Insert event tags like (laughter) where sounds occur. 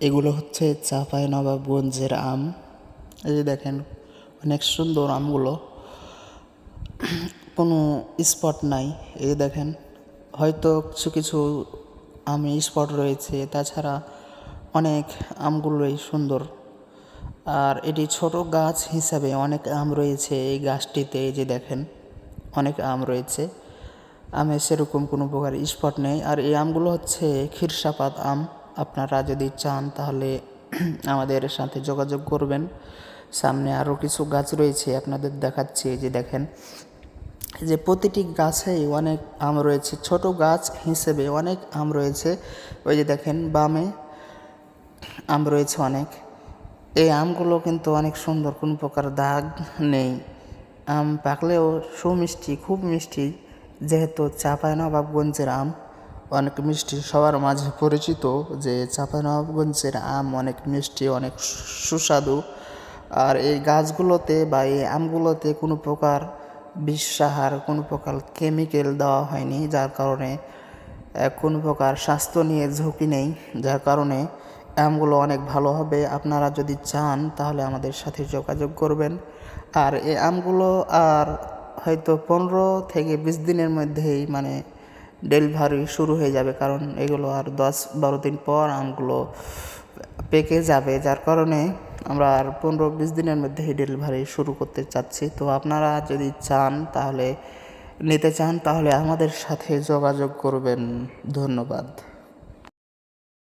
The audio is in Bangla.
এগুলো হচ্ছে চাঁপাই নবাবগঞ্জের আম। এই যে দেখেন, অনেক সুন্দর আমগুলো। কোনো স্পট নাই। এই যে দেখেন, হয়তো কিছু কিছু আমে স্পট রয়েছে। তাছাড়া অনেক আমগুলোই সুন্দর। আর এটি ছোট গাছ হিসাবে অনেক আম রয়েছে এই গাছটিতে। এই যে দেখেন, অনেক আম রয়েছে। আমে সেরকম কোনো প্রকার স্পট নেই। আর এই আমগুলো হচ্ছে ক্ষীরসাপাত আম। আপনারা যদি চান তাহলে (clears throat) আমাদের সাথে যোগাযোগ করবেন। সামনে আরও কিছু গাছ রয়েছে, আপনাদের দেখাচ্ছি। এই যে দেখেন যে প্রতিটি গাছেই অনেক আম রয়েছে। ছোট গাছ হিসেবে অনেক আম রয়েছে। ওই যে দেখেন, বামে আম রয়েছে অনেক। এই আমগুলো কিন্তু অনেক সুন্দর, কোনো প্রকার দাগ নেই। আম পাকলেও সুমিষ্টি, খুব মিষ্টি, যেহেতু চাঁপাইনবাবগঞ্জের আম। অনেক মিষ্টি সবার মাঝে পরিচিত যে চাঁপাইনবাবগঞ্জের আম অনেক মিষ্টি, অনেক সুস্বাদু। আর এই গাছগুলোতে বা এই আমগুলোতে কোনো প্রকার বিষ-সাহার কোনো প্রকার কেমিক্যাল দেওয়া হয়নি, যার কারণে কোনো প্রকার স্বাস্থ্য নিয়ে ঝুঁকি নেই। যার কারণে আমগুলো অনেক ভালো হবে। আপনারা যদি চান, তাহলে আমাদের সাথে যোগাযোগ করবেন। আর এই আমগুলো আর হয়তো পনেরো থেকে বিশ দিনের মধ্যেই মানে ডেলিভারি শুরু হয়ে যাবে, কারণ এগুলো আর দশ বারো দিন পর আমগুলো পেকে যাবে। যার কারণে আমরা আর পনেরো বিশ দিনের মধ্যে ডেলিভারি শুরু করতে চাচ্ছি। তো আপনারা যদি চান তাহলে, নিতে চান তাহলে আমাদের সাথে যোগাযোগ করবেন। ধন্যবাদ।